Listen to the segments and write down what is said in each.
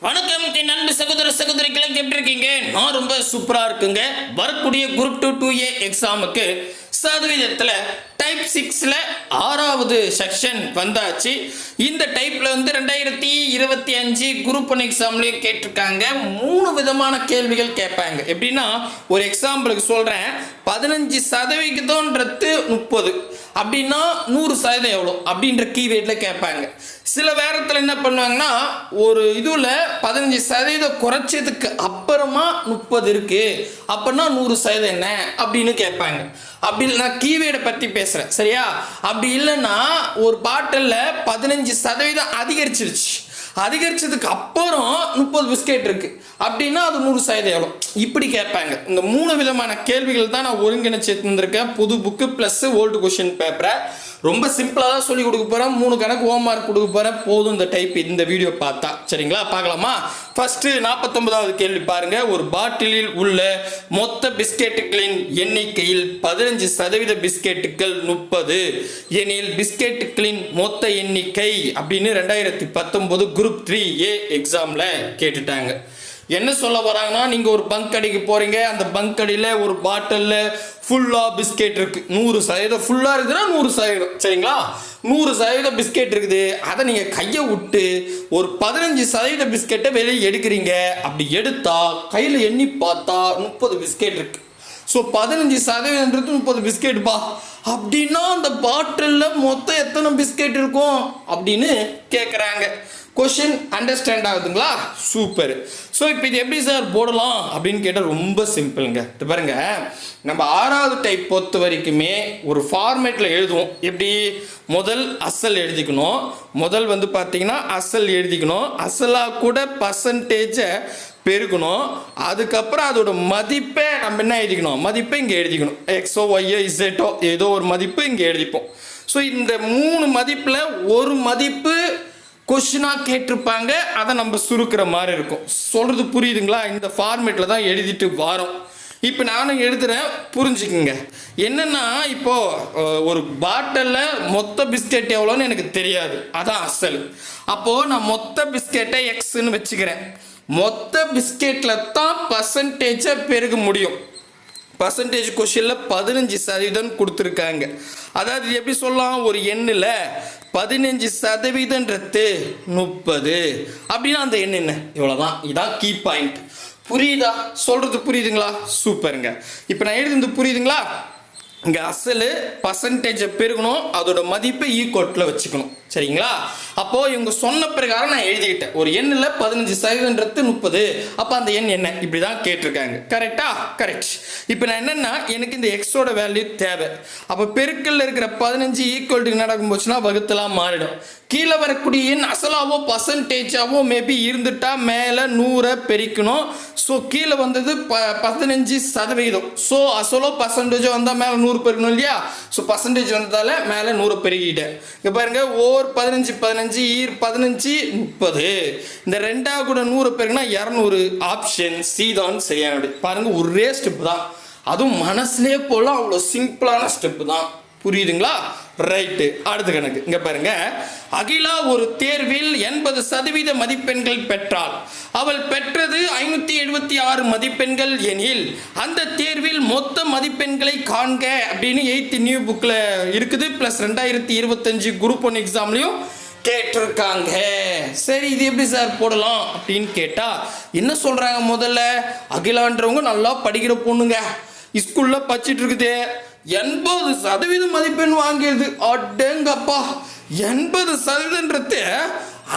வணக்கம் நண்பு சகோதர சகோதரிகளை எப்படி இருக்கீங்க? நான் ரொம்ப சூப்பரா இருக்குங்க. வரக்கூடிய குரூப் டூ டூ ஏ எக்ஸாமுக்கு சதவீதத்தில் டைப் சிக்ஸில் ஆறாவது செக்ஷன் வந்தாச்சு. இந்த டைப்பில் வந்து ரெண்டாயிரத்தி இருபத்தி அஞ்சு குரூப் ஒன் எக்ஸாம்லேயும் கேட்டிருக்காங்க. மூணு விதமான கேள்விகள் கேட்பாங்க. எப்படின்னா ஒரு எக்ஸாம்பிளுக்கு சொல்கிறேன் பதினஞ்சு சதவிகிதம்ன்றது முப்பது. அப்படின்னா நூறு சதவீதம் எவ்வளோ அப்படின்ற கீவேர்டில் கேட்பாங்க. சில நேரத்தில் என்ன பண்ணுவாங்கன்னா ஒரு இதுவில் பதினஞ்சு சதவீதம் குறைச்சதுக்கு அப்புறமா முப்பது இருக்கு. அப்படின்னா நூறு சதவீதம் என்ன? அப்படின்னு கேட்பாங்க. அப்படி இல்லை நான் கீவேடை பற்றி பேசுகிறேன் சரியா? அப்படி இல்லைன்னா ஒரு பாட்டிலில் பதினஞ்சு சதவீதம் அதிகரிச்சிருச்சு. அதிகரிச்சதுக்கு அப்புறம் முப்பது பிஸ்கெட் இருக்கு. அப்படின்னா அது நூறு சதவீதம் எவ்வளோ இப்படி கேட்பாங்க. இந்த மூணு விதமான கேள்விகள் தான் நான் ஒருங்கிணைச்சு எடுத்துருக்கேன் புது புக்கு ப்ளஸ் ஓல்டு கொஷின் பேப்பரை ரொம்ப சிம்பிளாக தான் சொல்லி கொடுக்க போகிறேன் மூணு கணக்கு ஹோம் ஒர்க் கொடுக்க போகிறேன் போதும் இந்த டைப் இந்த வீடியோ பார்த்தா. சரிங்களா? பார்க்கலாமா? ஃபஸ்ட்டு நாற்பத்தொன்பதாவது கேள்வி பாருங்கள் ஒரு பாட்டிலில் உள்ள மொத்த பிஸ்கெட்டுகளின் எண்ணிக்கையில் பதினஞ்சு சதவீத பிஸ்கெட்டுகள் முப்பது. எனில் பிஸ்கெட்டுகளின் மொத்த எண்ணிக்கை அப்படின்னு ரெண்டாயிரத்தி பத்தொன்பது குரூப் த்ரீ ஏ எக்ஸாமில் கேட்டுட்டாங்க. என்ன சொல்ல வராங்கன்னா நீங்கள் ஒரு பங்க் கடைக்கு போகிறீங்க அந்த பங்க் கடையில் ஒரு பாட்டிலில் ஃபுல்லாக பிஸ்கெட் இருக்குது நூறு சதவீதம் ஃபுல்லாக இருக்குதுன்னா நூறு சதவீதம். சரிங்களா? நூறு சதவீதம் பிஸ்கெட் இருக்குது. அதை நீங்கள் கையை விட்டு ஒரு பதினஞ்சு சதவீத பிஸ்கெட்டை வெளியே எடுக்கிறீங்க. அப்படி எடுத்தால் கையில் எண்ணி பார்த்தா முப்பது பிஸ்கெட் இருக்குது ஸோ பதினஞ்சு சதவீதம்ன்றது முப்பது பிஸ்கெட்பா அப்படின்னா அந்த பாட்டிலில் மொத்தம் எத்தனை பிஸ்கெட் இருக்கும்? அப்படின்னு கேட்குறாங்க கொஷின் அண்டர்ஸ்டாண்ட் ஆகுதுங்களா? சூப்பர் ஸோ இப்போ இது எப்படி சார் போடலாம் அப்படின்னு கேட்டால் ரொம்ப சிம்பிளுங்க இது பாருங்க. நம்ம ஆறாவது டைப் பொறுத்த வரைக்குமே ஒரு ஃபார்மேட்டில் எழுதுவோம். எப்படி? முதல் அசல் எழுதிக்கணும். முதல் வந்து பார்த்தீங்கன்னா அசல் எழுதிக்கணும். அசலாக கூட பர்சன்டேஜை பெருக்கணும். அதுக்கப்புறம் அதோட மதிப்பை நம்ம என்ன எழுதிக்கணும்? மதிப்பை இங்கே எழுதிக்கணும். எக்ஸோ ஒய்யோ இசட்டோ ஏதோ ஒரு மதிப்பு இங்கே எழுதிப்போம். ஸோ இந்த மூணு மதிப்பில் ஒரு மதிப்பு கொஷினாக கேட்டிருப்பாங்க அதை நம்ம சுருக்கிற மாதிரி இருக்கும். சொல்கிறது புரியுதுங்களா? இந்த ஃபார்மேட்டில் தான் எழுதிட்டு வரோம். இப்போ நானும் எழுதுறேன் புரிஞ்சுக்குங்க. என்னென்னா இப்போது ஒரு பாட்டிலில் மொத்த பிஸ்கெட் எவ்வளோன்னு எனக்கு தெரியாது. அதான் அசல். அப்போது நான் மொத்த பிஸ்கெட்டை எக்ஸ்ன்னு வச்சுக்கிறேன். மொத்த பிஸ்கெட்டில் தான் பர்சன்டேஜை பெருக முடியும். பர்சன்டேஜ் கொஷினில் பதினஞ்சு சதவீதம் கொடுத்துருக்காங்க. அதாவது எப்படி சொல்லலாம்? ஒரு எண்ணில் பதினஞ்சு சதவீதன்றது முப்பது. அப்படின்னா அந்த எண் என்ன? இவ்வளோதான் இதான் கீ பாயிண்ட் புரியுதா? சொல்கிறது புரியுதுங்களா? சூப்பருங்க. இப்போ நான் எழுதுனது புரியுதுங்களா? இங்கே அசல் பர்சன்டேஜை பெருகணும் அதோட மதிப்பை ஈக்குவட்டில் வச்சுக்கணும். சரிங்களா? அப்போது இவங்க சொன்ன பிரகாரம் நான் எழுதிக்கிட்டேன். ஒரு எண்ணில் பதினஞ்சு சதவீதன்றது முப்பது. அப்போ அந்த எண் என்ன? இப்படி தான் கேட்டிருக்காங்க கரெக்டா கரெக்ட் இப்போ நான் என்னென்னா எனக்கு இந்த எக்ஸோட வேல்யூ தேவை. அப்போ பெருக்கல்ல இருக்கிற பதினஞ்சு ஈக்குவல்ட்டுக்கு நடக்கும் போச்சுன்னா வகுத்தலாம் மாறிடும். கீழே வரக்கூடிய எண் அசலாவோ பர்சன்டேஜாவோ மேபி இருந்துட்டா மேலே நூறை பெருக்கணும். ஸோ கீழே வந்தது ப பதினஞ்சு சதவிகிதம் ஸோ அசலோ பர்சன்டேஜோ வந்தால் மேலே நூறு பெருக்கணும் இல்லையா? ஸோ பர்சன்டேஜ் வந்ததால் மேலே நூறு பெருகிட்டேன் இங்கே ஓ ஓர் பதினஞ்சு பதினஞ்சு ஈர் பதினஞ்சு முப்பது. இந்த ரெண்டாவது கூட நூறு பேருக்குன்னா இரநூறு ஆப்ஷன் சி தான் சரியான பாருங்க ஒரே ஸ்டெப் தான். அதுவும் மனசுலேயே போல அவ்வளோ சிம்பிளான ஸ்டெப்பு தான். புரியுதுங்களா? ரைட்டு அடுத்த கணக்கு. இங்கே பாருங்க. அகிலா ஒரு தேர்வில் எண்பது சதவீத மதிப்பெண்கள் பெற்றாள். அவள் பெற்றது ஐநூத்தி எழுபத்தி ஆறு மதிப்பெண்கள் எனில் அந்த தேர்வில் மொத்த மதிப்பெண்களை காண்க அப்படின்னு எயித் நியூ புக்கில் இருக்குது. ப்ளஸ் ரெண்டாயிரத்தி இருபத்தஞ்சு குரூப் ஒன் எக்ஸாம்லையும் கேட்டிருக்காங்க. சரி இது எப்படி சார் போடலாம் அப்படின்னு கேட்டா என்ன சொல்றாங்க முதல்ல? அகிலான்றவங்க நல்லா படிக்கிற பொண்ணுங்க. ஸ்கூல்ல படிச்சிட்டு இருக்குது. எண்பது சதவீதம் மதிப்பெண் வாங்கியது. அடேங்கப்பா. எண்பது சதவீதன்றது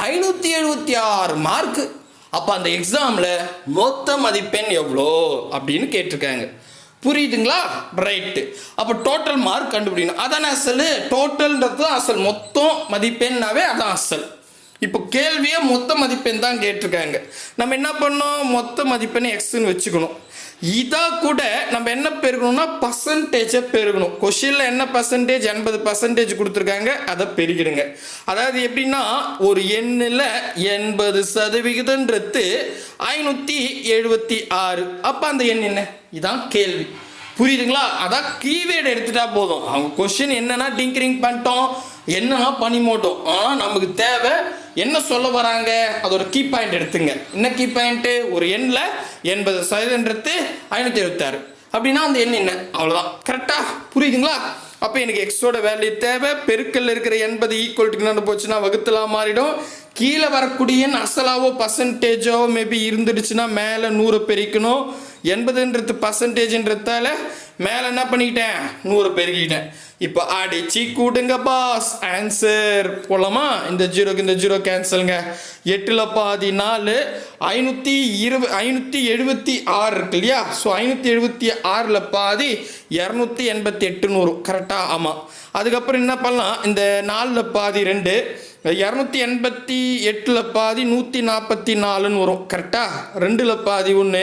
ஐநூற்றி எழுபத்தி ஆறு மார்க்கு அப்போ அந்த எக்ஸாமில் மொத்த மதிப்பெண் எவ்வளோ அப்படின்னு கேட்டிருக்காங்க. புரியுதுங்களா? ரைட்டு அப்போ டோட்டல் மார்க் கண்டுபிடிக்கணும். அதானே அசல்? டோட்டல்ன்றது தான் அசல். மொத்தம் மதிப்பெண்ணாவே அதான் அசல். இப்போ கேள்வியே மொத்த மதிப்பெண் தான் கேட்டிருக்காங்க. நம்ம என்ன பண்ணோம்? மொத்த மதிப்பெண் எக்ஸ்ன்னு வச்சுக்கணும். இதா கூட நம்ம என்ன பெருகணும்னா பர்சன்டேஜை பெருகணும் கொஷினில் என்ன பர்சன்டேஜ் எண்பது பர்சன்டேஜ் கொடுத்துருக்காங்க. அதை பெருகிடுங்க அதாவது எப்படின்னா ஒரு எண்ணில் எண்பது சதவிகிதன்றது ஐநூற்றி எழுபத்தி ஆறு. அப்போ அந்த எண் என்ன? இதான் கேள்வி. புரியுதுங்களா? அதான் கீவேர்டு எடுத்துட்டா போதும். அவங்க கொஸ்டின் என்னன்னா டிங்கரிங் பண்ணிட்டோம். என்னன்னா பண்ணி மாட்டோம். ஆனால் நமக்கு தேவை என்ன சொல்ல வராங்க? அதோட கீ பாயிண்ட் எடுத்துங்க. என்ன கீ பாயிண்ட்டு ஒரு எண்ணில் எண்பது சதவீதன்றது ஐநூற்றி எழுபத்தாறு அப்படின்னா அந்த எண் என்ன? அவ்வளோதான் கரெக்டாக புரியுதுங்களா? அப்போ எனக்கு எக்ஸோட வேல்யூ தேவை. பெருக்கல்ல இருக்கிற எண்பது ஈக்குவல்ட்டுக்கு என்ன போச்சுன்னா வகுத்தலாம் மாறிடும். கீழே வரக்கூடிய அசலாவோ பர்சன்டேஜோ மேபி இருந்துடுச்சுன்னா மேலே நூறு பெருக்கணும். எண்பதுன்றது பர்சன்டேஜ்ன்றதால மேலே என்ன பண்ணிக்கிட்டேன் நூறு பெருக்கிட்டேன் இப்போ அடிச்சு கூட்டுங்க பாஸ் ஆன்சர் போலாமா? இந்த ஜீரோக்கு இந்த ஜீரோ கேன்சலுங்க எட்டில் பாதி நாலு ஐநூற்றி இருபது ஐநூற்றி எழுபத்தி ஆறு இருக்கு இல்லையா? ஸோ ஐநூற்றி எழுபத்தி ஆறில் பாதி இரநூத்தி எண்பத்தி எட்டு நூறு. கரெக்டாக ஆமாம் அதுக்கப்புறம் என்ன பண்ணலாம்? இந்த நாலில் பாதி ரெண்டு இரநூத்தி எண்பத்தி எட்டில் பாதி நூற்றி நாற்பத்தி நாலுன்னு வரும். கரெக்டாக ரெண்டில் பாதி ஒன்று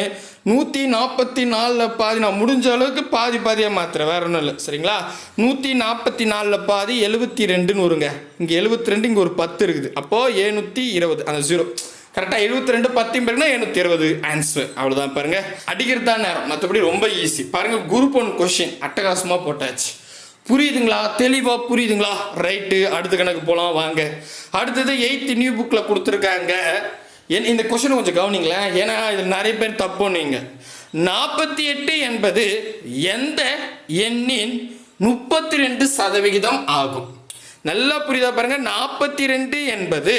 நூற்றி நாற்பத்தி நாலில் பாதி நான் முடிஞ்ச அளவுக்கு பாதி பாதியாக மாற்றுறேன் வேற ஒன்றும் இல்லை. சரிங்களா? நூற்றி நாற்பத்தி நாலில் பாதி எழுபத்தி ரெண்டுன்னு வருங்க. இங்கே எழுபத்தி ரெண்டு இங்கே ஒரு பத்து இருக்குது. அப்போது ஏழ்நூற்றி இருபது அந்த ஜீரோ கரெக்டாக எழுபத்தி ரெண்டு பத்து பேருனா எழுநூற்றி இருபது. ஆன்சர் அவ்வளோதான் பாருங்கள் அடிக்கிறது தான் நேரம். மற்றபடி ரொம்ப ஈஸி பாருங்கள் குரூப் ஒன் கொஷின் அட்டகாசமாக போட்டாச்சு. புரியுதுங்களா? தெளிவாக புரியுதுங்களா? ரைட்டு அடுத்த கணக்கு போகலாம் வாங்க. அடுத்தது எயித்து நியூ புக்கில் கொடுத்துருக்காங்க. என் இந்த கொஷின் கொஞ்சம் கவனிங்களேன். ஏன்னா இது நிறைய பேர் தப்பு நாற்பத்தி எட்டு என்பது எந்த எண்ணின் முப்பத்தி ரெண்டு சதவிகிதம் ஆகும்? நல்லா புரியுதா பாருங்க. நாற்பத்தி ரெண்டு என்பது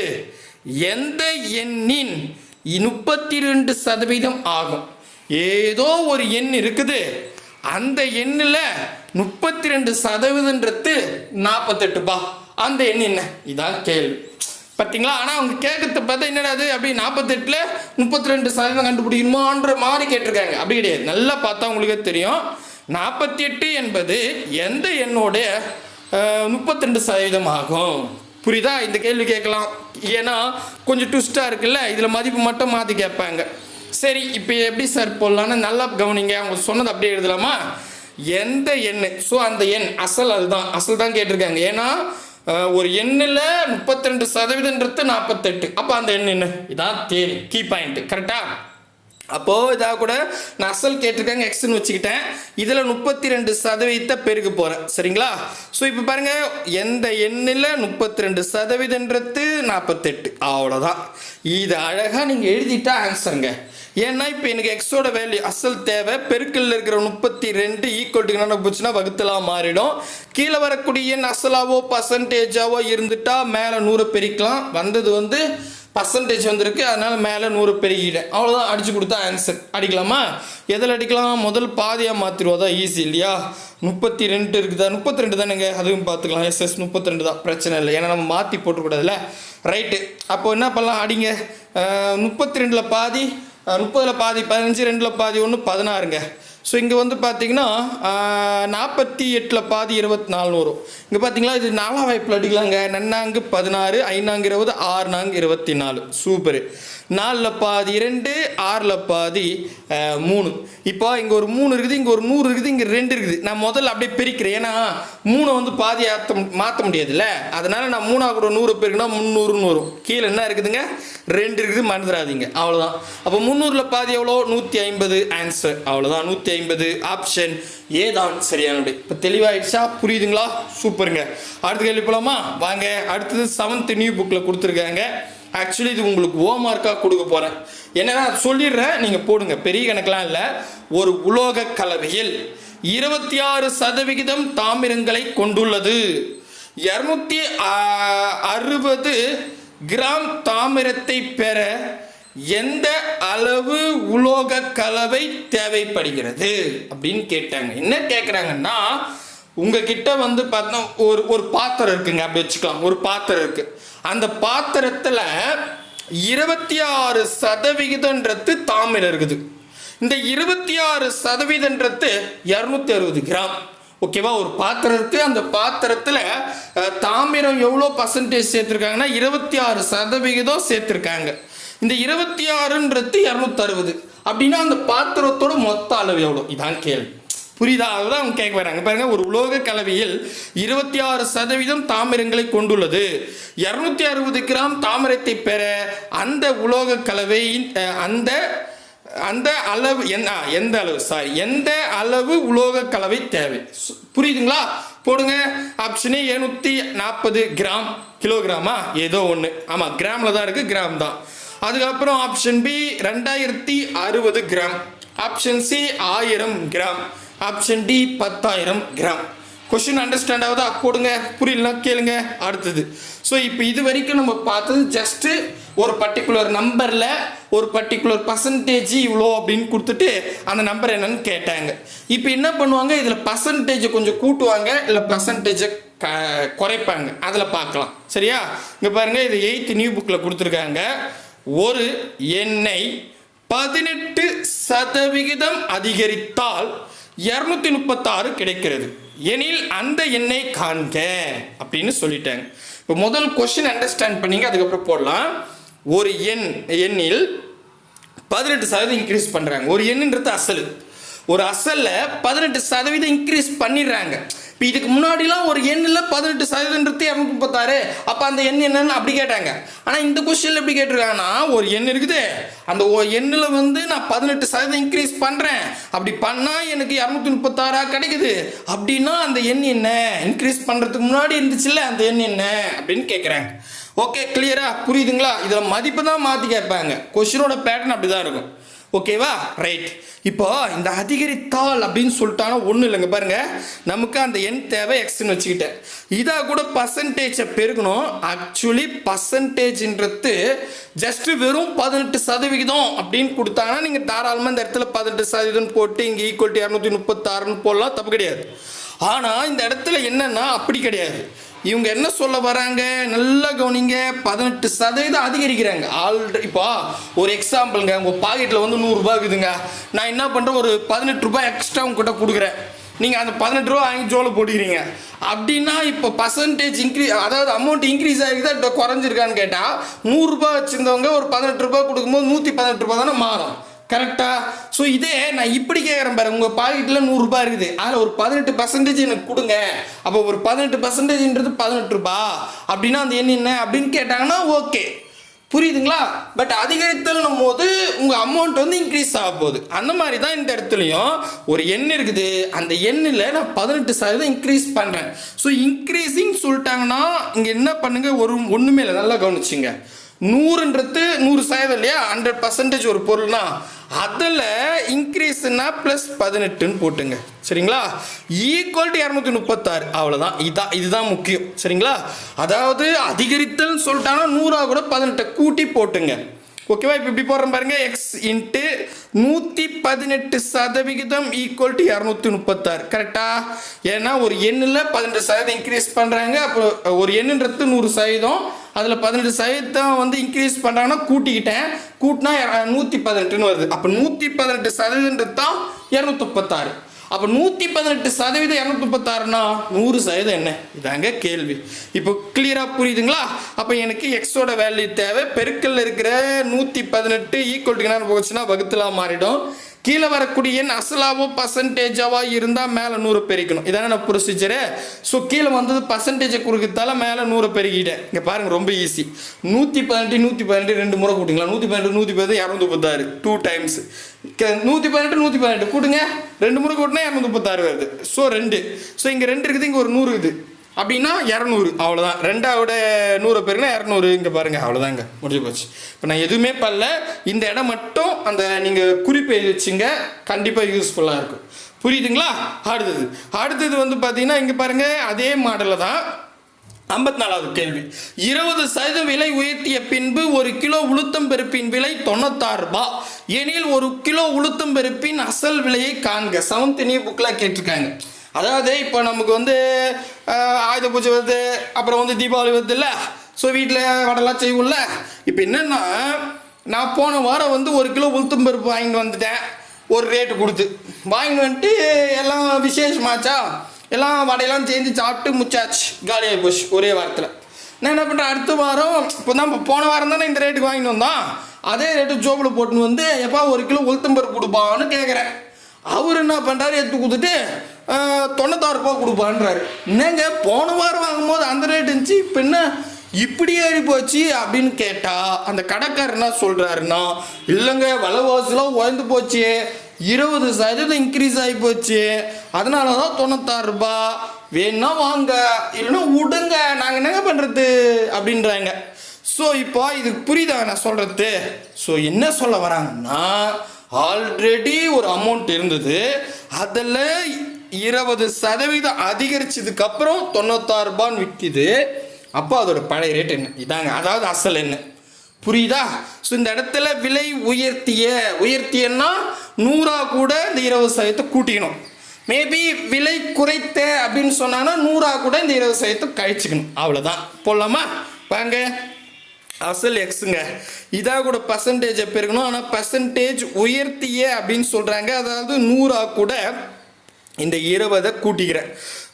எந்த எண்ணின் முப்பத்தி ரெண்டு சதவீதம் ஆகும்? ஏதோ ஒரு எண் இருக்குது. அந்த எண்ணில் முப்பத்தி ரெண்டு சதவீதன்றது நாற்பத்தெட்டுப்பா அந்த எண் என்ன? இதான் கேள்வி. பார்த்தீங்களா ஆனால் அவங்க கேட்கறது பார்த்தா என்னடாது அப்படி நாற்பத்தெட்டில் முப்பத்தி ரெண்டு சதவீதம் கண்டுபிடிக்கணுமான்ற மாதிரி கேட்டிருக்காங்க. அப்படி கிடையாது. நல்லா பார்த்தா உங்களுக்கே தெரியும். நாற்பத்தி எட்டு என்பது எந்த எண்ணோடைய முப்பத்தி ரெண்டு சதவீதம் ஆகும்? புரியுதா? இந்த கேள்வி கேட்கலாம். ஏன்னா கொஞ்சம் ட்விஸ்ட்டாக இருக்குல்ல? இதில் மதிப்பு மட்டும் மாற்றி கேட்பாங்க. சரி இப்போ எப்படி சார் போடலான்னு நல்லா கவனிங்க. அவங்க சொன்னது அப்படியே எழுதலாமா? எந்த எண் ஸோ அந்த எண் அசல் அதுதான். அசல் தான் கேட்டிருக்காங்க. ஏன்னா ஒரு எண்ணில் முப்பத்தி ரெண்டு சதவீதன்றது நாற்பத்தெட்டு அப்போ அந்த எண் என்ன? இதான் தேதி கீ பாயிண்ட் கரெக்டாக அப்போது இதாக கூட நான் அசல் கேட்டிருக்காங்க எக்ஸ்னு வச்சுக்கிட்டேன். இதில் முப்பத்தி ரெண்டு சதவீதத்தை பெருக்க போகிறேன் சரிங்களா? ஸோ இப்போ பாருங்கள் எந்த எண்ணில் முப்பத்தி ரெண்டு சதவீதன்றது நாற்பத்தெட்டு அவ்வளோதான் இது அழகாக நீங்கள் எழுதிட்டா ஆன்சருங்க ஏன்னா இப்போ எனக்கு எக்ஸோட வேல்யூ அசல் தேவை. பெருக்கல்ல இருக்கிற முப்பத்தி ரெண்டு ஈக்குவல் என்ன போச்சுன்னா வகுத்தலாம் மாறிடும். கீழே வரக்கூடிய எண் அசலாவோ பர்சன்டேஜாவோ இருந்துட்டா மேலே நூறு பெருக்கலாம். வந்தது வந்து பர்சன்டேஜ் வந்திருக்கு. அதனால மேலே நூறு பெருகிட்டேன். அவ்வளோதான் அடிச்சு கொடுத்தா ஆன்சர் அடிக்கலாமா? எதில் அடிக்கலாம்? முதல் பாதியாக மாற்றிடுவோம் தான் ஈஸி இல்லையா? முப்பத்தி ரெண்டு இருக்குதா? முப்பத்தி ரெண்டு தானேங்க. அதுவும் பார்த்துக்கலாம். எஸ் எஸ் முப்பத்தி ரெண்டு தான். பிரச்சனை இல்லை. ஏன்னா நம்ம மாற்றி போட்டுக்கூடாதுல்ல. ரைட்டு அப்போ என்ன பண்ணலாம்? அடிங்க. முப்பத்தி ரெண்டில் பாதி முப்பதில் பாதி பதினஞ்சு ரெண்டில் பாதி ஒன்று பதினாறுங்க. ஸோ இங்கே வந்து பார்த்தீங்கன்னா நாற்பத்தி எட்டில் பாதி இருபத்தி நாலு வரும். இங்கே பார்த்தீங்களா இது நாலாம் வாய்ப்பில் அடிக்கலாங்க. நன்னாங்கு பதினாறு ஐநாங்கு இருபது ஆறு நாங்கு இருபத்தி நாலு. சூப்பர் நாலில் பாதி ரெண்டு ஆறில் பாதி மூணு. இப்போ இங்கே ஒரு மூணு இருக்குது இங்கே ஒரு நூறு இருக்குது இங்கே ரெண்டு இருக்குது. நான் முதல்ல அப்படியே பிரிக்கிறேன். ஏன்னா மூணை வந்து பாதி ஆற்ற மாற்ற முடியாதுல்ல? அதனால் நான் மூணாக கூட நூறு பேருக்குன்னா முந்நூறுன்னு வரும். கீழே என்ன இருக்குதுங்க? ரெண்டு இருக்குது மறந்துடாதீங்க. அவ்வளோதான் அப்போ முந்நூறில் பாதி எவ்வளோ? நூற்றி ஐம்பது. ஆன்சர் அவ்வளோதான் நூற்றி ஐம்பது. ஆப்ஷன் ஏதான் சரியானது. இப்போ தெளிவாயிடுச்சா? புரியுதுங்களா? சூப்பருங்க அடுத்த கேள்வி போகலாமா வாங்க. அடுத்தது செவன்த் நியூ புக்கில் கொடுத்துருக்காங்க. ஆக்சுவலி இது உங்களுக்கு ஓ மார்க்காக கொடுக்க போகிறேன் என்னன்னா சொல்லிடுறேன். நீங்கள் போடுங்க. பெரிய கணக்கெலாம் இல்லை. ஒரு உலோக கலவையில் இருபத்தி ஆறு சதவிகிதம் தாமிரங்களை கொண்டுள்ளது. இரநூத்தி அறுபது கிராம் தாமிரத்தை பெற எந்த அளவு உலோக கலவை தேவைப்படுகிறது? அப்படின்னு கேட்டாங்க. என்ன கேட்குறாங்கன்னா உங்ககிட்ட வந்து பார்த்தா ஒரு ஒரு பாத்திரம் இருக்குங்க அப்படி வச்சுக்கலாம். ஒரு பாத்திரம் இருக்கு. அந்த பாத்திரத்தில் இருபத்தி ஆறு சதவிகிதன்றது தாமிரம் இருக்குது. இந்த இருபத்தி ஆறு சதவீதன்றது இரநூத்தி அறுபது கிராம் ஓகேவா ஒரு பாத்திரம் இருக்குது அந்த பாத்திரத்தில் தாமிரம் எவ்வளோ பர்சன்டேஜ் சேர்த்துருக்காங்கன்னா இருபத்தி ஆறு சதவிகிதம் சேர்த்துருக்காங்க. இந்த இருபத்தி ஆறுன்றது இரநூத்தறுபது. அப்படின்னா அந்த பாத்திரத்தோட மொத்த அளவு எவ்வளோ? இதான் கேள்வி. புரியுதா? அதுதான் அவங்க கேட்க வராங்க. பாருங்க ஒரு உலோக கலவையில் இருபத்தி ஆறு சதவீதம் தாமிரங்களை கொண்டுள்ளது. இரநூத்தி அறுபது கிராம் தாமிரத்தை பெற அந்த உலோக கலவையின் அந்த அந்த அளவு என்ன எந்த அளவு சாரி எந்த அளவு உலோக கலவை தேவை? புரியுதுங்களா? போடுங்க. ஆப்ஷனே எழுநூற்றி நாற்பது கிராம் கிலோகிராமா? ஏதோ ஒன்று ஆமாம் கிராமில் தான் இருக்குது கிராம் தான். அதுக்கப்புறம் ஆப்ஷன் பி ரெண்டாயிரத்தி அறுபது கிராம். ஆப்ஷன் சி ஆயிரம் கிராம். ஆப்ஷன் டி பத்தாயிரம் கிராம் கொஷின் அண்டர்ஸ்டாண்ட் ஆகுதா? கொடுங்க புரியலனா கேளுங்க. அடுத்தது. ஸோ இப்போ இது வரைக்கும் நம்ம பார்த்தது ஜஸ்ட்டு ஒரு பர்டிகுலர் நம்பரில் ஒரு பர்டிகுலர் பர்சன்டேஜ் இவ்வளோ அப்படின்னு கொடுத்துட்டு அந்த நம்பர் என்னன்னு கேட்டாங்க. இப்போ என்ன பண்ணுவாங்க? இதில் பர்சன்டேஜை கொஞ்சம் கூட்டுவாங்க. இல்லை பர்சன்டேஜை க குறைப்பாங்க. அதில் பார்க்கலாம். சரியா? இங்கே பாருங்கள் இது எயித்து நியூ புக்கில் கொடுத்துருக்காங்க. ஒரு எண்ணெய் பதினெட்டு சதவிகிதம் அதிகரித்தால் இரநூத்தி முப்பத்தாறு கிடைக்கிறது. எனில் அந்த எண்ணை காண்க அப்படின்னு சொல்லிட்டாங்க. இப்போ முதல் கொஷின் அண்டர்ஸ்டாண்ட் பண்ணிங்க அதுக்கப்புறம் போடலாம். ஒரு எண் எண்ணில் பதினெட்டு சதவீதம் இன்க்ரீஸ் பண்ணுறாங்க ஒரு எண்ணுன்றது அசல். ஒரு அசலில் பதினெட்டு சதவீதம் இன்க்ரீஸ் பண்ணிடுறாங்க. இப்போ இதுக்கு முன்னாடிலாம் ஒரு எண்ணில் பதினெட்டு சதவீதம்ன்றது இரநூத்தி முப்பத்தாறு அப்போ அந்த எண் என்னன்னு அப்படி கேட்டாங்க. ஆனால் இந்த கொஸ்டினில் எப்படி கேட்டிருக்காங்கன்னா ஒரு எண் இருக்குது. அந்த எண்ணில் வந்து நான் பதினெட்டு சதவீதம் இன்க்ரீஸ் பண்ணுறேன் அப்படி பண்ணால் எனக்கு இரநூத்தி முப்பத்தாறா கிடைக்குது. அப்படின்னா அந்த எண் என்ன? இன்க்ரீஸ் பண்ணுறதுக்கு முன்னாடி இருந்துச்சுல்ல அந்த எண் என்ன? அப்படின்னு கேட்குறாங்க ஓகே கிளியரா புரியுதுங்களா? இதில் மதிப்பு தான் மாற்றி கேட்பாங்க. கொஷினோட பேட்டர்ன் அப்படி தான் இருக்கும். ஓகேவா ரைட் இப்போ இந்த அதிகரித்தால் அப்படின்னு சொல்லிட்டானா ஒன்றும் இல்லைங்க. பாருங்க நமக்கு அந்த எண் தேவை எக்ஸ்ன்னு வச்சுக்கிட்டேன். இதாக கூட பர்சன்டேஜை பெருகணும் ஆக்சுவலி பர்சன்டேஜ்ன்றது ஜஸ்ட் வெறும் பதினெட்டு சதவிகிதம் அப்படின்னு கொடுத்தாங்கன்னா நீங்கள் தாராளமாக இந்த இடத்துல பதினெட்டு சதவீதம் போட்டு இங்கே ஈக்குவல் டு இரநூத்தி முப்பத்தாறுன்னு போடலாம் தப்பு கிடையாது. ஆனால் இந்த இடத்துல என்னன்னா அப்படி கிடையாது. இவங்க என்ன சொல்ல வராங்க? நல்லா கவனிங்க. பதினெட்டு சதவீதம் அதிகரிக்கிறாங்க. ஆல்ரெடி இப்போ ஒரு எக்ஸாம்பிளுங்க உங்கள் பாக்கெட்டில் வந்து நூறுரூபா இருக்குதுங்க. நான் என்ன பண்ணுறேன் ஒரு பதினெட்டு ரூபாய் எக்ஸ்ட்ரா உங்ககிட்ட கொடுக்குறேன். நீங்கள் அந்த பதினெட்டு ரூபா வாங்கி ஜோலை போட்டுக்கிறீங்க. அப்படின்னா இப்போ பர்சன்டேஜ் இன்க்ரீ அதாவது அமௌண்ட் இன்க்ரீஸ் ஆகிருக்குதா இப்போ குறைஞ்சிருக்கான்னு கேட்டால் நூறுரூபா வச்சுருந்தவங்க ஒரு பதினெட்டு ரூபாய் கொடுக்கும்போது நூற்றி பதினெட்டு ரூபா தானே மாறும். கரெக்டா ஸோ இதே நான் இப்படி கேட்குறேன் பாரு. உங்கள் பாக்கெட்டில் நூறுரூபா இருக்குது. அதில் ஒரு பதினெட்டு பர்சன்டேஜ் எனக்கு கொடுங்க. அப்போ ஒரு பதினெட்டு பர்சன்டேஜ்ன்றது பதினெட்டு ரூபா. அப்படின்னா அந்த எண் என்ன அப்படின்னு கேட்டாங்கன்னா ஓகே புரியுதுங்களா? பட் அதிகரித்தலும் போது உங்கள் அமௌண்ட் வந்து இன்க்ரீஸ் ஆக போகுது. அந்த மாதிரி தான் இந்த இடத்துலையும் ஒரு எண் இருக்குது. அந்த எண்ணில் நான் பதினெட்டு சதவீதம் இன்க்ரீஸ் பண்ணுறேன் ஸோ இன்க்ரீஸிங் சொல்லிட்டாங்கன்னா இங்கே என்ன பண்ணுங்கள் ஒரு ஒன்றுமே இல்லை. நல்லா கவனிச்சிங்க. நூறுன்றது நூறு சதவீதம் இல்லையா? ஹண்ட்ரட் பர்சன்டேஜ் ஒரு பொருள்னா அதில் இன்க்ரீஸ்னா ப்ளஸ் பதினெட்டுன்னு போட்டுங்க. சரிங்களா? ஈக்குவல் டு இரநூத்தி முப்பத்தாறு. அவ்வளோதான் இதான் இதுதான் முக்கியம். சரிங்களா? அதாவது அதிகரித்தல்னு சொல்லிட்டாங்கன்னா நூறா கூட பதினெட்டை கூட்டி போட்டுங்க. ஓகேவா இப்போ இப்படி போடுறேன் பாருங்க. எக்ஸ் இன்ட்டு நூற்றி பதினெட்டு சதவிகிதம் ஈக்குவல் டு இரநூத்தி முப்பத்தாறு. கரெக்டா ஏன்னா ஒரு எண்ணில் பதினெட்டு சதவீதம் இன்க்ரீஸ் பண்ணுறாங்க அப்போ ஒரு எண்ணுன்றது நூறு சதவீதம். அதில் பதினெட்டு சதவீதம் வந்து இன்க்ரீஸ் பண்ணுறாங்கன்னா கூட்டிக்கிட்டேன். கூட்டினா நூற்றி பதினெட்டுன்னு வருது. அப்போ நூற்றி பதினெட்டு சதவீதன்றது தான் இரநூத்தி முப்பத்தாறு அப்போ நூற்றி பதினெட்டு சதவீதம் இரநூத்தி முப்பத்தாறுனா நூறு சதவீதம் என்ன? இதாங்க கேள்வி. இப்போ கிளியராக புரியுதுங்களா? அப்போ எனக்கு எக்ஸோட வேல்யூ தேவை. பெருக்கல்ல இருக்கிற நூற்றி பதினெட்டு ஈக்குவல் என்னென்னு போச்சுன்னா வகுத்துலாம் மாறிடும். கீழே வரக்கூடிய எண் அசலாவோ பர்சன்டேஜாவோ இருந்தால் மேலே நூறு பெருக்கணும். இதான நான் ப்ரொசீஜரு ஸோ கீழே வந்தது பர்சன்டேஜை கொடுக்கறதால மேலே நூறு பெருக்கிட்டேன். இங்கே பாருங்கள் ரொம்ப ஈஸி நூற்றி பதினெட்டு நூற்றி பதினெட்டு ரெண்டு முறை கூட்டிங்களா? நூற்றி பதினெட்டு நூற்றி பதினெட்டு இரநூத்தி முப்பத்தாறு. டூ டைம்ஸ் நூற்றி பதினெட்டு நூற்றி பதினெட்டு கூட்டுங்க. ரெண்டு முறை கூட்டினா இரநூத்தி முப்பத்தாறு வருது. ஸோ ரெண்டு. ஸோ இங்கே ரெண்டு இருக்குது இங்கே ஒரு நூறு இருக்குது. அப்படின்னா இரநூறு. அவ்வளோதான் ரெண்டாவோட நூறு பேருனா இரநூறு. இங்கே பாருங்கள் அவ்வளோதாங்க முடிஞ்சு போச்சு. இப்போ நான் எதுவுமே பண்ணல. இந்த இடம் மட்டும் அந்த நீங்கள் குறிப்பு எழுதி வச்சுங்க. கண்டிப்பாக யூஸ்ஃபுல்லாக இருக்கும். புரியுதுங்களா? அடுத்தது. அடுத்தது வந்து பார்த்தீங்கன்னா இங்கே பாருங்கள் அதே மாடலில் தான் ஐம்பத்தி நாலாவது கேள்வி. இருபது சதவீதம் விலை உயர்த்திய பின்பு ஒரு கிலோ உளுத்தம் பருப்பின் விலை தொண்ணூத்தாறு ரூபாய் எனில் ஒரு கிலோ உளுத்தம் பருப்பின் அசல் விலையை காண்க. செவன்த் நியூ புக்கில் கேட்டிருக்காங்க. அதாவது இப்போ நமக்கு வந்து ஆயுத பூஜை வருது அப்புறம் வந்து தீபாவளி வருது இல்லை ஸோ வீட்டில் வடலாம் செய்வோம்ல? இப்போ என்னென்னா நான் போன வாரம் வந்து ஒரு கிலோ உளுத்தம் பருப்பு வாங்கிட்டு வந்துட்டேன். ஒரு ரேட்டு கொடுத்து. வாங்கிட்டு வந்துட்டு எல்லாம் விசேஷமாச்சா? எல்லாம் வடையெல்லாம் சேர்ந்து சாப்பிட்டு முச்சாச்சு காலியாகி போச்சு ஒரே வாரத்தில். நான் என்ன பண்ணுறேன் அடுத்த வாரம் இப்போ தான் போன வாரம் தானே இந்த ரேட்டுக்கு வாங்கிட்டு வந்தான் அதே ரேட்டு ஜோபில் போட்டுன்னு வந்து எப்பா ஒரு கிலோ உளுத்தம்பருப்பு கொடுப்பான்னு கேட்குறேன் அவர் என்ன பண்ணுறாரு எடுத்து கொடுத்துட்டு தொண்ணூத்தாறு ரூபா கொடுப்பான்றாரு. என்னங்க போன வாரம் வாங்கும்போது அந்த ரேட் இருந்துச்சு இப்போ என்ன? இப்படி ஏறி போச்சு அப்படின்னு கேட்டால் அந்த கடைக்காரர் என்ன சொல்கிறாருன்னா இல்லைங்க விலைவாசிலாம் உயர்ந்து போச்சு. இருபது சதவீதம் இன்க்ரீஸ் ஆகி போச்சு. அதனால தான் தொண்ணூத்தாறு ரூபா வேணா வாங்க இல்லைன்னா விடுங்க நாங்கள் என்னங்க பண்ணுறது அப்படின்றாங்க. ஸோ இப்போ இதுக்கு புரியுதா நான் சொல்கிறது ஸோ என்ன சொல்ல வராங்கன்னா ஆல்ரெடி ஒரு அமௌண்ட் இருந்தது. அதில் இருபது சதவீதம் அதிகரிச்சதுக்கு அப்புறம் தொண்ணூத்தாறு ரூபான்னு விற்கிது அப்போ அதோட பழைய ரேட் என்ன? இதாங்க. அதாவது அசல் என்ன? புரியுதா? ஸோ இந்த இடத்துல விலை உயர்த்திய உயர்த்தியன்னா நூறா கூட இந்த இருபது சதவீதத்தை கூட்டிக்கணும். மேபி விலை குறைத்த அப்படின்னு சொன்னாங்கன்னா நூறா கூட இந்த இருபது சதவீதத்தை கழிச்சுக்கணும். அவ்வளோதான் போடலாமா? வாங்க. அசல் எக்ஸுங்க இதாக கூட பர்சன்டேஜை பெருகணும் ஆனால் பர்சன்டேஜ் உயர்த்திய அப்படின்னு சொல்கிறாங்க அதாவது நூறா கூட இந்த இருபதை கூட்டிக்கிறேன்.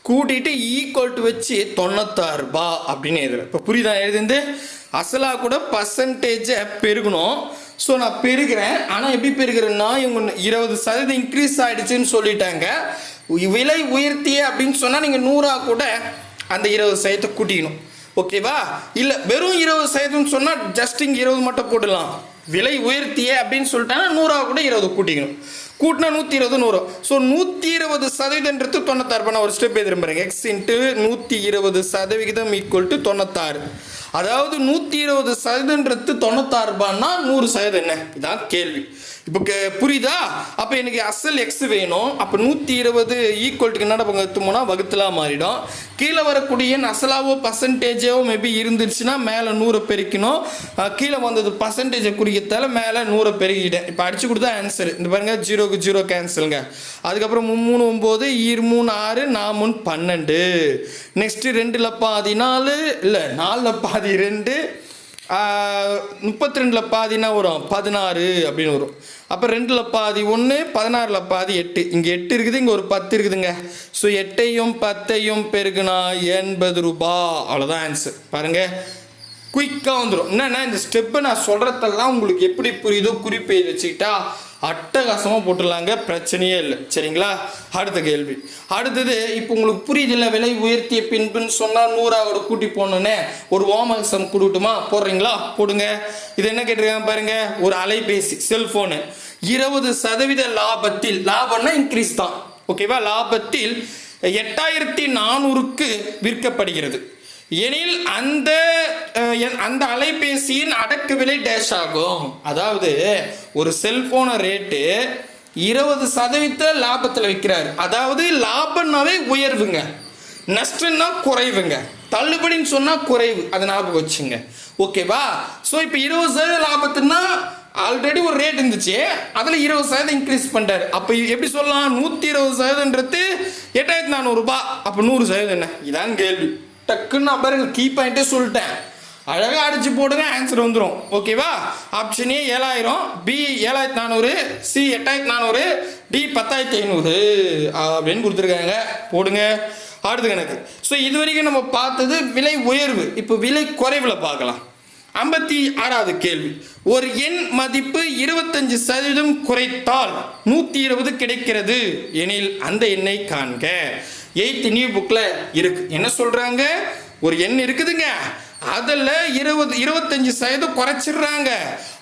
கூட்டிட்டு ஈக்குவல் டு வச்சு தொண்ணூத்தாறு ரூபா அப்படின்னு எழுதுறேன். இப்போ புரியுதா எழுதுந்து அசலாக கூட பர்சன்டேஜை பெருகணும். ஸோ நான் பெருகிறேன். ஆனால் எப்படி பெருகிறேன்னா இவங்க இருபது சதவீதம் இன்க்ரீஸ் ஆகிடுச்சுன்னு சொல்லிட்டாங்க. விலை உயர்த்திய அப்படின்னு சொன்னால் நீங்கள் நூறா கூட அந்த இருபது சதவீதத்தை கூட்டிக்கணும். ஓகேவா இல்லை வெறும் இருபது சதவீதம்னு சொன்னால் ஜஸ்ட் இங்கே இருபது மட்டும் போடலாம் விலை உயர்த்திய அப்படின்னு சொல்லிட்டாங்கன்னா நூறா கூட இருபது கூட்டிக்கணும். கூட்டினா நூற்றி இருபது நூறு. ஸோ நூற்றி இருபது சதவீதன்றது தொண்ணூத்தாறு. பண்ண ஒரு ஸ்டெப் எதிர்பாருங்க எக்ஸ் இன்ட்டு நூற்றி இருபது சதவிகிதம் ஈக்குவல் டு தொண்ணூத்தாறு. அதாவது நூற்றி இருபது சதவீதன்றது தொண்ணூத்தாறு ரூபான்னா நூறு சதவீதம் என்ன? இதான் கேள்வி. இப்போ புரியுதா? அப்போ எனக்கு அசல் எக்ஸ் வேணும். அப்போ நூற்றி இருபது ஈக்குவல்ட்டுக்கு என்ன பங்கத்துமோனா வகுத்துலாம் மாறிடும். கீழே வரக்கூடிய அசலாவோ பர்சன்டேஜோ மேபி இருந்துச்சுன்னா மேலே நூறை பெருக்கணும் கீழே வந்தது பர்சன்டேஜை குறிக்கத்தால மேலே நூறை பெருக்கிட்டேன். இப்போ அடிச்சு கொடுத்தா ஆன்சர் இந்த பாருங்க ஜீரோக்கு ஜீரோ கேன்சலுங்க அதுக்கப்புறம் மூணு ஒம்பது ஈர் மூணு ஆறு நாமூன் மூணு பன்னெண்டு. நெக்ஸ்ட்டு ரெண்டில் பாதி நாலு இல்லை நாலில் பாதி ரெண்டு முப்பத்தி ரெண்டில் பாதினா வரும்? பதினாறு அப்படின்னு வரும். அப்போ ரெண்டில் பாதி ஒன்று பதினாறில் பாதி எட்டு. இங்கே எட்டு இருக்குது இங்கே ஒரு பத்து இருக்குதுங்க. ஸோ எட்டையும் பத்தையும் பெருகுனா எண்பது ரூபா. அவ்வளோதான் ஆன்சர் பாருங்கள் குயிக்காக வந்துடும் என்னென்னா இந்த ஸ்டெப்பை நான் சொல்கிறதெல்லாம் உங்களுக்கு எப்படி புரியுதோ குறிப்பை வச்சுக்கிட்டா அட்டகாசமாக போட்டுடலாங்க பிரச்சனையே இல்லை. சரிங்களா? அடுத்த கேள்வி. அடுத்தது இப்போ உங்களுக்கு புரியுதில்ல விலை உயர்த்திய பின்புன்னு சொன்னால் நூறாவோட கூட்டி போனோன்னே ஒரு ஓமகசம் கொடுக்கட்டுமா? போடுறீங்களா? போடுங்க. இது என்ன கேட்டிருக்காங்க பாருங்க ஒரு அலைபேசி செல்ஃபோனு இருபது சதவீத லாபத்தில் லாபம்னா இன்க்ரீஸ் தான். ஓகேவா லாபத்தில் எட்டாயிரத்தி நானூறுக்கு விற்கப்படுகிறது. எனில் அந்த என்- அந்த அலைபேசியின் அடக்கு விலை டேஷ் ஆகும். அதாவது ஒரு செல்போன ரேட்டு இருபது சதவீத லாபத்தில் விற்கிறாரு அதாவது லாபம்னாவே உயர்வுங்க. நஷ்டம்னா குறைவுங்க. தள்ளுபடின்னு சொன்னால் குறைவு. அதை ஞாபகம் வச்சுங்க. ஓகேவா ஸோ இப்போ இருபது சதவீத லாபத்துன்னா ஆல்ரெடி ஒரு ரேட் இருந்துச்சு. அதில் இருபது சதவீதம் இன்க்ரீஸ் பண்ணிட்டாரு. அப்போ எப்படி சொல்லலாம்? நூற்றி இருபது சதவீதன்றது எட்டாயிரத்தி நானூறுபா அப்போ நூறு சதவீதம் என்ன? இதான் கேள்வி. டக்குன்னு நான் பாருங்க கீ பாயிண்ட்டே சொல்லிட்டேன். அழகாக அடிச்சு போடுங்க ஆன்சர் வந்துடும் ஓகேவா ஆப்ஷன் ஏ ஏழாயிரம் பி ஏழாயிரத்தி நானூறு சி எட்டாயிரத்தி நானூறு டி பத்தாயிரத்தி ஐநூறு. அப்படின்னு கொடுத்துருக்காங்க. போடுங்க. ஆடுது கணக்கு. ஸோ இது வரைக்கும் நம்ம பார்த்தது விலை உயர்வு. இப்போ விலை குறைவில் பார்க்கலாம். ஐம்பத்தி ஆறாவது கேள்வி. ஒரு எண் மதிப்பு இருபத்தஞ்சு சதவீதம் குறைத்தால் நூற்றி இருபது கிடைக்கிறது. எனில் அந்த எண்ணை காண்க. எயித் நியூ புக்கில் இருக்கு. என்ன சொல்கிறாங்க ஒரு எண் இருக்குதுங்க. அதில் இருபது இருபத்தஞ்சி சதவீதம் குறைச்சிடுறாங்க.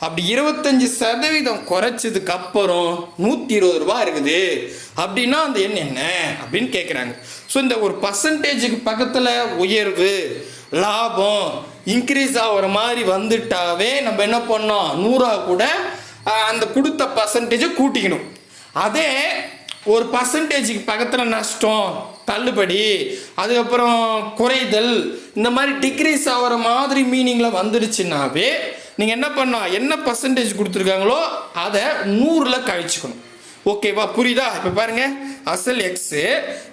அப்படி இருபத்தஞ்சு சதவீதம் குறைச்சதுக்கு அப்புறம் நூற்றி இருபது ரூபா இருக்குது. அப்படின்னா அந்த எண் என்ன? அப்படின்னு கேட்குறாங்க ஸோ இந்த ஒரு பர்சன்டேஜுக்கு பக்கத்தில் உயர்வு லாபம் இன்க்ரீஸ் ஆகிற மாதிரி வந்துட்டாவே நம்ம என்ன பண்ணோம் நூறா கூட அந்த கொடுத்த பர்சன்டேஜை கூட்டிக்கணும். அதே ஒரு பர்சன்டேஜுக்கு பக்கத்தில் நஷ்டம் தள்ளுபடி அதுக்கப்புறம் குறைதல் இந்த மாதிரி டிக்ரீஸ் ஆகிற மாதிரி மீனிங்கில் வந்துடுச்சுன்னாவே நீங்கள் என்ன பண்ணலாம் என்ன பர்சன்டேஜ் கொடுத்துருக்காங்களோ அதை நூறில் கழிச்சுக்கணும். ஓகேவா புரியுதா? இப்போ பாருங்கள் அசல் எக்ஸு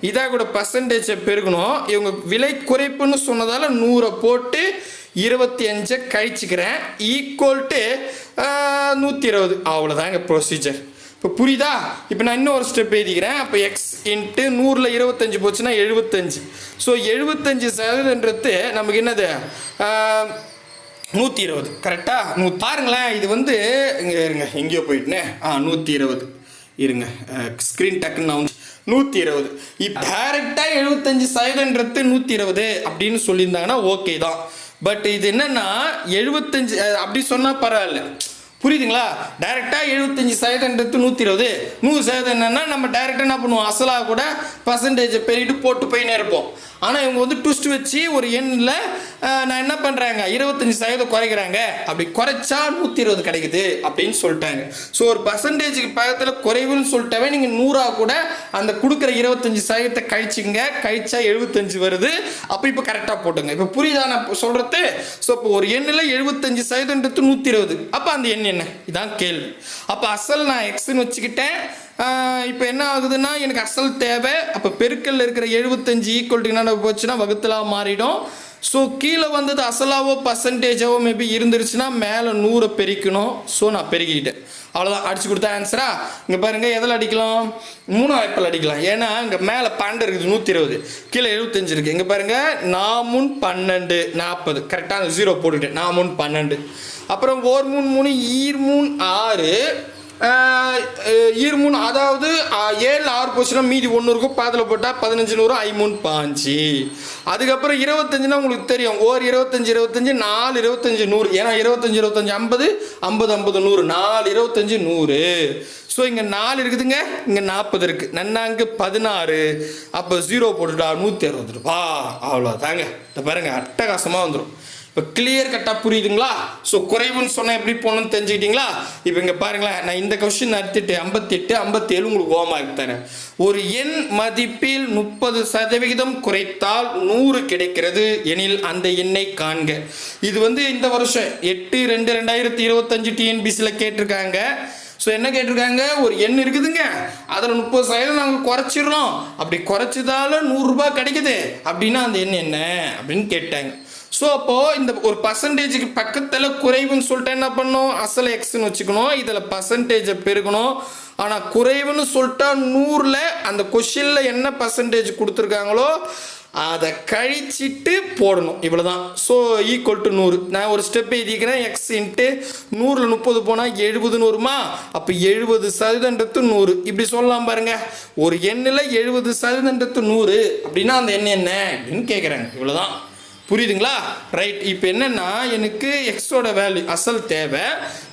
இதாக கூட பர்சன்டேஜை பெருகணும் இவங்க விலை குறைப்புன்னு சொன்னதால் நூறை போட்டு இருபத்தி அஞ்சை கழிச்சுக்கிறேன். ஈக்குவல் டு நூற்றி இருபது. அவ்வளோதாங்க ப்ரொசீஜர் இப்போ புரியுதா? இப்போ நான் இன்னொரு ஸ்டெப் எழுதிக்கிறேன். அப்போ எக்ஸ் இன்ட்டு நூறில் இருபத்தஞ்சி போச்சுன்னா எழுபத்தஞ்சு. ஸோ எழுபத்தஞ்சு சதவீதன்றது நமக்கு என்னது? நூற்றி இருபது கரெக்டாக நூ பாருங்களேன் இது வந்து இங்கே இருங்க. எங்கேயோ போயிட்டுனே. ஆ நூற்றி இருபது இருங்க ஸ்க்ரீன் டக்குன்னு நான் நூற்றி இருபது இப்போ டேரெக்டாக எழுபத்தஞ்சு சதவீதன்றது நூற்றி இருபது அப்படின்னு சொல்லியிருந்தாங்கன்னா ஓகே தான். பட் இது என்னென்னா எழுபத்தஞ்சு அப்படி சொன்னால் பரவாயில்ல. புரியுதுங்களா? டைரெக்டாக எழுபத்தஞ்சி சதவீதன்றது நூற்றி இருபது நூறு சதவீதம் என்னன்னா நம்ம டைரெக்டாக என்ன பண்ணுவோம்? அசலாக கூட பர்சன்டேஜை பெருகிட்டு போட்டு போயின்னு இருப்போம். ஆனால் இவங்க வந்து ட்விஸ்ட் வச்சு ஒரு எண்ணில் நான் என்ன பண்ணுறாங்க இருபத்தஞ்சி சதவீதம் குறைக்கிறாங்க. அப்படி குறைச்சா நூற்றி இருபது கிடைக்குது அப்படின்னு சொல்லிட்டாங்க. ஸோ ஒரு பர்சன்டேஜுக்கு பக்கத்தில் குறைவுன்னு சொல்லிட்டாவே நீங்கள் நூறாக கூட அந்த கொடுக்குற இருபத்தஞ்சி சதவீதத்தை கழிச்சிங்க கழிச்சா எழுபத்தஞ்சு வருது. அப்போ இப்போ கரெக்டாக போட்டுங்க. இப்போ புரியுதா நான் சொல்கிறது ஸோ இப்போ ஒரு எண்ணில் எழுபத்தஞ்சு சதவீதம்ன்றது நூற்றி இருபது அப்போ அந்த எண் என்ன? இதான் கேள்வி. அப்போ அசல் நான் எக்ஸ்ன்னு வச்சுக்கிட்டேன். இப்போ என்ன ஆகுதுன்னா எனக்கு அசல் தேவை. அப்போ பெருக்கல்ல இருக்கிற எழுபத்தஞ்சு ஈக்குவல்ட்டு என்ன போச்சுன்னா வகுத்தலாக மாறிடும். ஸோ கீழே வந்தது அசலாவோ பர்சன்டேஜாவோ மேபி இருந்துருச்சுன்னா மேலே நூறை பெருக்கணும். ஸோ நான் பெருக்கிக்கிட்டேன். அவ்வளோதான் அடிச்சு கொடுத்த ஆன்சரா இங்கே பாருங்கள் எதில் அடிக்கலாம்? மூணு வாய்ப்பில் அடிக்கலாம். ஏன்னா இங்கே மேலே பன்னெண்டு இருக்குது நூற்றி இருபது கீழே எழுபத்தஞ்சு இருக்குது இங்கே பாருங்க நாமுன் பன்னெண்டு நாற்பது கரெக்டாக ஜீரோ போட்டுக்கிட்டேன் நாமுன் பன்னெண்டு. அப்புறம் ஓர் மூணு மூணு ஈர் மூணு ஆறு. இருமூணு அதாவது ஏழு ஆறு போச்சுன்னா மீதி ஒன்று இருக்கும். பாதில் போட்டால் பதினஞ்சு நூறு ஐமூணு பாஞ்சு. அதுக்கப்புறம் இருபத்தஞ்சுனா உங்களுக்கு தெரியும். ஓர் இருபத்தஞ்சி இருபத்தஞ்சி நாலு இருபத்தஞ்சி நூறு. ஏன்னா இருபத்தஞ்சி இருபத்தஞ்சு ஐம்பது ஐம்பது ஐம்பது நூறு. நாலு இருபத்தஞ்சி நூறு. ஸோ இங்கே நாலு இருக்குதுங்க. இங்கே நாற்பது இருக்குது நன்னாங்க பதினாறு. அப்போ ஜீரோ போட்டுட்டா நூற்றி அறுபது ரூபா. அவ்வளோதாங்க இந்த பாருங்க அட்டகாசமாக வந்துடும் இப்போ கிளியர் கட்டாக புரியுதுங்களா? ஸோ குறைவுன்னு சொன்னால் எப்படி போகணும்னு தெரிஞ்சுக்கிட்டீங்களா? இப்போ இங்கே பாருங்களேன் நான் இந்த கொஸ்டின் நடத்திட்டு ஐம்பத்தெட்டு ஐம்பத்தேழு உங்களுக்கு ஹோம்ஒர்க் தரேன் ஒரு எண் மதிப்பில் முப்பது சதவிகிதம் குறைத்தால் நூறு கிடைக்கிறது எனில் அந்த எண்ணை காண்க. இது வந்து இந்த வருஷம் எட்டு ரெண்டு ரெண்டாயிரத்தி இருபத்தஞ்சு டிஎன்பிசியில் கேட்டிருக்காங்க. ஸோ என்ன கேட்டிருக்காங்க? ஒரு எண் இருக்குதுங்க. அதில் முப்பது சதவீதம் நாங்கள் குறைச்சிடுறோம். அப்படி குறைச்சதால நூறுரூபா கிடைக்குது. அப்படின்னா அந்த எண் என்ன? அப்படின்னு கேட்டாங்க. ஸோ அப்போது இந்த ஒரு பர்சன்டேஜுக்கு பக்கத்தில் குறைவுன்னு சொல்லிட்டு என்ன பண்ணணும் அசல் எக்ஸ்னு வச்சுக்கணும். இதில் பர்சன்டேஜை பெருக்கணும் ஆனால் குறைவுன்னு சொல்லிட்டா நூறில் அந்த கொஷினில் என்ன பர்சன்டேஜ் கொடுத்துருக்காங்களோ அதை கழிச்சிட்டு போடணும். இவ்வளோ தான் ஸோ ஈக்குவல் டு நூறு. நான் ஒரு ஸ்டெப் எழுதிக்கிறேன். எக்ஸ் இன்ட்டு நூறில் முப்பது போனால் எழுபதுன்னு வருமா அப்போ எழுபது சதவீதன்றது நூறு. இப்படி சொல்லலாம் பாருங்கள் ஒரு எண்ணில் எழுபது சதவீதன்றது நூறு. அப்படின்னா அந்த எண் என்ன? அப்படின்னு கேட்குறாங்க இவ்வளோதான் புரியுதுங்களா? ரைட் இப்போ என்னென்னா எனக்கு எக்ஸோட வேல்யூ அசல் தேவை.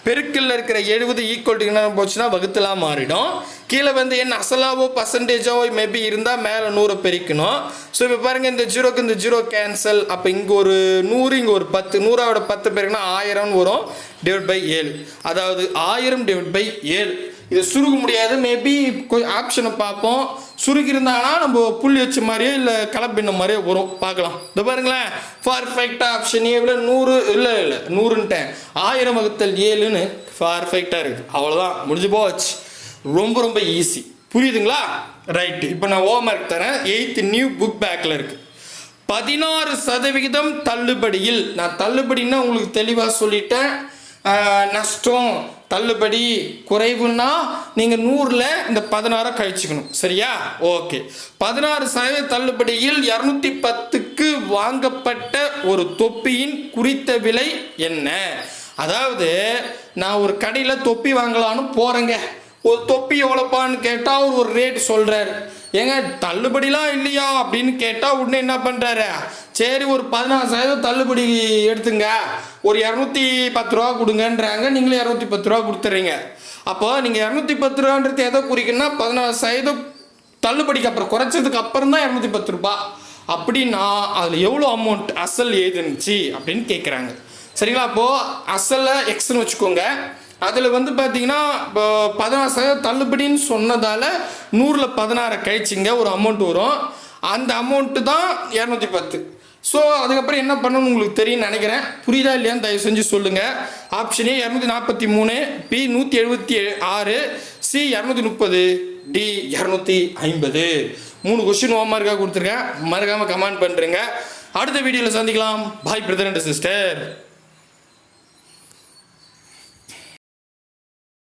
பெருக்கில் இருக்கிற எழுபது ஈக்குவல் டு என்ன போச்சுன்னா வகுத்தலாம் மாறிடும். கீழே வந்து என்ன அசலாவோ பர்சன்டேஜாவோ மேபி இருந்தால் மேலே நூறை பெருக்கணும். ஸோ இப்போ பாருங்கள் இந்த ஜீரோக்கு இந்த ஜீரோ கேன்சல் அப்போ இங்கே ஒரு நூறு இங்கே ஒரு பத்து. நூறாவோட பத்து பேருக்குன்னா ஆயிரம்னு வரும் டிவைட் பை ஏழு. அதாவது ஆயிரம் டிவைட் பை ஏழு. இதை சுருக்க முடியாது. மேபி கொஞ்சம் ஆப்ஷனை பார்ப்போம். சுருக்கி இருந்தாங்கன்னா நம்ம புள்ளி வச்ச மாதிரியோ இல்லை கலப்பின்ன மாதிரியோ வரும். பார்க்கலாம். இந்த பாருங்களேன். பர்ஃபெக்டாக ஆப்ஷன் ஏவில் நூறு இல்லை இல்லை நூறுன்ட்டேன். ஆயிரம் வகுத்தல் ஏழுன்னு பர்ஃபெக்டாக இருக்குது அவ்வளோதான் முடிஞ்சு போச்சு. ரொம்ப ரொம்ப ஈஸி புரியுதுங்களா? ரைட்டு இப்போ நான் ஹோம்ஒர்க் தரேன். எயித்து நியூ புக் பேக்கில் இருக்குது பதினாறு சதவிகிதம் தள்ளுபடியில். நான் தள்ளுபடின்னா உங்களுக்கு தெளிவாக சொல்லிட்டேன். நஷ்டம் தள்ளுபடி குறைவுன்னா நீங்கள் நூறில் இந்த பதினாறை கழிச்சுக்கணும். சரியா? ஓகே. பதினாறு சதவீத தள்ளுபடியில் இரநூத்தி பத்துக்கு வாங்கப்பட்ட ஒரு தொப்பியின் குறித்த விலை என்ன? அதாவது நான் ஒரு கடையில் தொப்பி வாங்கலான்னு போகிறேங்க ஒரு தொப்பி எவ்வளோப்பான்னு கேட்டால் அவர் ஒரு ரேட் சொல்கிறாரு ஏங்க தள்ளுபடிலாம் இல்லையா அப்படின்னு கேட்டால் உடனே என்ன பண்ணுறாரு சரி ஒரு பதினாறு சதவீதம் தள்ளுபடி எடுத்துங்க. ஒரு இரநூத்தி பத்து ரூபா கொடுங்கன்றாங்க. நீங்களும் இரநூத்தி பத்து ரூபா கொடுத்துறீங்க. அப்போ நீங்கள் இரநூத்தி பத்து ரூபான்றது எதை குறிக்குன்னா பதினாறு சதவீதம் தள்ளுபடிக்கு அப்புறம் குறைச்சதுக்கு அப்புறம் தான் இரநூத்தி பத்து ரூபா. அப்படின்னா அதில் எவ்வளோ அமௌண்ட் அசல் ஏதுனுச்சு அப்படின்னு கேட்குறாங்க சரிங்களா? அப்போது அசலை எக்ஸ்னு வச்சுக்கோங்க. அதில் வந்து பார்த்தீங்கன்னா இப்போ பதினாறு சதவீதம் தள்ளுபடின்னு சொன்னதால் நூறில் பதினாறு கழிச்சிங்க ஒரு அமௌண்ட் வரும். அந்த அமௌண்ட்டு தான் இரநூத்தி பத்து. ஸோ அதுக்கப்புறம் என்ன பண்ணணும்னு உங்களுக்கு தெரியும்னு நினைக்கிறேன். புரியுதா இல்லையான்னு தயவு செஞ்சு சொல்லுங்கள் ஆப்ஷன் ஏ இரநூத்தி நாற்பத்தி மூணு. பி நூற்றி எழுபத்தி ஆறு. சி இரநூத்தி முப்பது. டி இரநூத்தி ஐம்பது. மூணு கொஸ்டின் ஹோம்ஒர்க்காக கொடுத்துருக்கேன். மறக்காமல் கமெண்ட் பண்ணுறேங்க அடுத்த வீடியோவில் சந்திக்கலாம். பாய் பிரதர் அண்ட் சிஸ்டர்